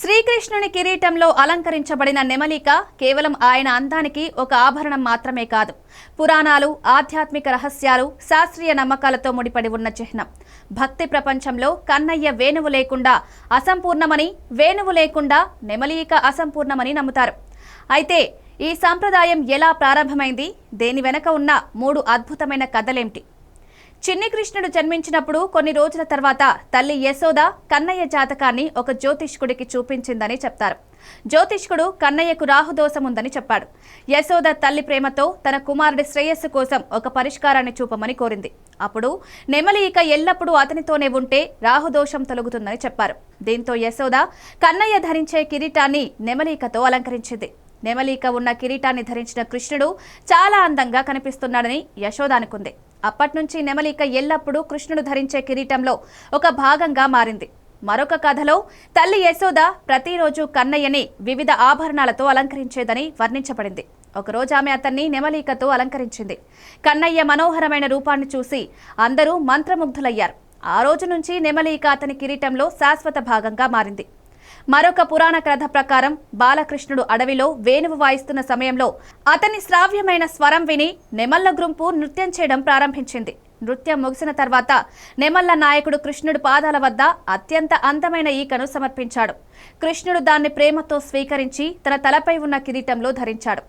శ్రీకృష్ణుని కిరీటంలో అలంకరించబడిన నెమలిక కేవలం ఆయన అందానికి ఒక ఆభరణం మాత్రమే కాదు. పురాణాలు ఆధ్యాత్మిక రహస్యాలు శాస్త్రీయ నమ్మకాలతో ముడిపడి ఉన్న చిహ్నం. భక్తి ప్రపంచంలో కన్నయ్య వేణువు లేకుండా అసంపూర్ణమని వేణువు లేకుండా నెమలిక అసంపూర్ణమని నమ్ముతారు. అయితే ఈ సాంప్రదాయం ఎలా ప్రారంభమైంది? దేని వెనక ఉన్న మూడు అద్భుతమైన కథలేంటి? చిన్ని కృష్ణుడు జన్మించినప్పుడు కొన్ని రోజుల తర్వాత తల్లి యశోద కన్నయ్య జాతకాన్ని ఒక జ్యోతిష్కుడికి చూపించిందని చెప్తారు. జ్యోతిష్కుడు కన్నయ్యకు రాహుదోషముందని చెప్పాడు. యశోద తల్లి ప్రేమతో తన కుమారుడి శ్రేయస్సు కోసం ఒక పరిష్కారాన్ని చూపమని కోరింది. అప్పుడు నెమలి ఇక ఎల్లప్పుడూ అతనితోనే ఉంటే రాహుదోషం తొలగుతుందని చెప్పారు. దీంతో యశోద కన్నయ్య ధరించే కిరీటాన్ని నెమలికతో అలంకరించింది. నెమలీక ఉన్న కిరీటాన్ని ధరించిన కృష్ణుడు చాలా అందంగా కనిపిస్తున్నాడని యశోద అనుకుంది. అప్పట్నుంచి నెమలిక ఎల్లప్పుడూ కృష్ణుడు ధరించే కిరీటంలో ఒక భాగంగా మారింది. మరొక కథలో తల్లి యశోద ప్రతిరోజు కన్నయ్యని వివిధ ఆభరణాలతో అలంకరించేదని వర్ణించబడింది. ఒకరోజు ఆమె అతన్ని నెమలికతో అలంకరించింది. కన్నయ్య మనోహరమైన రూపాన్ని చూసి అందరూ మంత్రముగ్ధులయ్యారు. ఆ రోజు నుంచి నెమలిక అతని కిరీటంలో శాశ్వత భాగంగా మారింది. మరొక పురాణ కథ ప్రకారం బాలకృష్ణుడు అడవిలో వేణువు వాయిస్తున్న సమయంలో అతని శ్రావ్యమైన స్వరం విని నెమల్ల గ్రుంపు నృత్యం చేయడం ప్రారంభించింది. నృత్యం ముగిసిన తర్వాత నెమల్ల నాయకుడు కృష్ణుడు పాదాల వద్ద అత్యంత అందమైన ఈకను సమర్పించాడు. కృష్ణుడు దాన్ని ప్రేమతో స్వీకరించి తన తలపై ఉన్న కిరీటంలో ధరించాడు.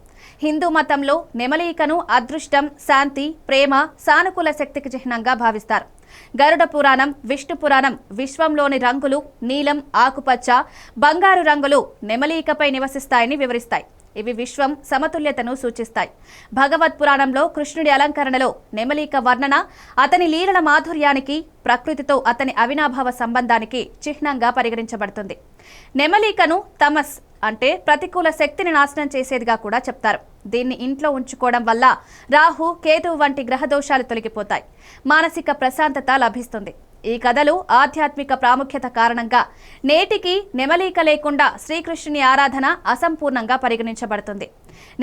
హిందూ మతంలో నెమలీకను అదృష్టం శాంతి ప్రేమ సానుకూల శక్తికి చిహ్నంగా భావిస్తారు. గరుడ పురాణం విష్ణు పురాణం విశ్వంలోని రంగులు నీలం ఆకుపచ్చ బంగారు రంగులు నెమలీకపై నివసిస్తాయని వివరిస్తాయి. ఇవి విశ్వం సమతుల్యతను సూచిస్తాయి. భగవత్ పురాణంలో కృష్ణుడి అలంకరణలో నెమలీక వర్ణన అతని లీలల మాధుర్యానికి ప్రకృతితో అతని అవినాభావ సంబంధానికి చిహ్నంగా పరిగణించబడుతుంది. నెమలీకను తమస్ అంటే ప్రతికూల శక్తిని నాశనం చేసేదిగా కూడా చెప్తారు. దీన్ని ఇంట్లో ఉంచుకోవడం వల్ల రాహు కేతువు వంటి గ్రహ దోషాలు తొలగిపోతాయి. మానసిక ప్రశాంతత లభిస్తుంది. ఈ కథలు ఆధ్యాత్మిక ప్రాముఖ్యత కారణంగా నేటికి నెమలీక లేకుండా శ్రీకృష్ణుని ఆరాధన అసంపూర్ణంగా పరిగణించబడుతుంది.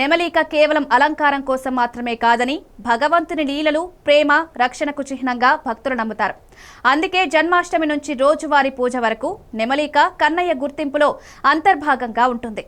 నెమలీక కేవలం అలంకారం కోసం మాత్రమే కాదని భగవంతుని లీలలు ప్రేమ రక్షణకు చిహ్నంగా భక్తులు నమ్ముతారు. అందుకే జన్మాష్టమి నుంచి రోజువారీ పూజ వరకు నెమలీక కన్నయ్య గుర్తింపులో అంతర్భాగంగా ఉంటుంది.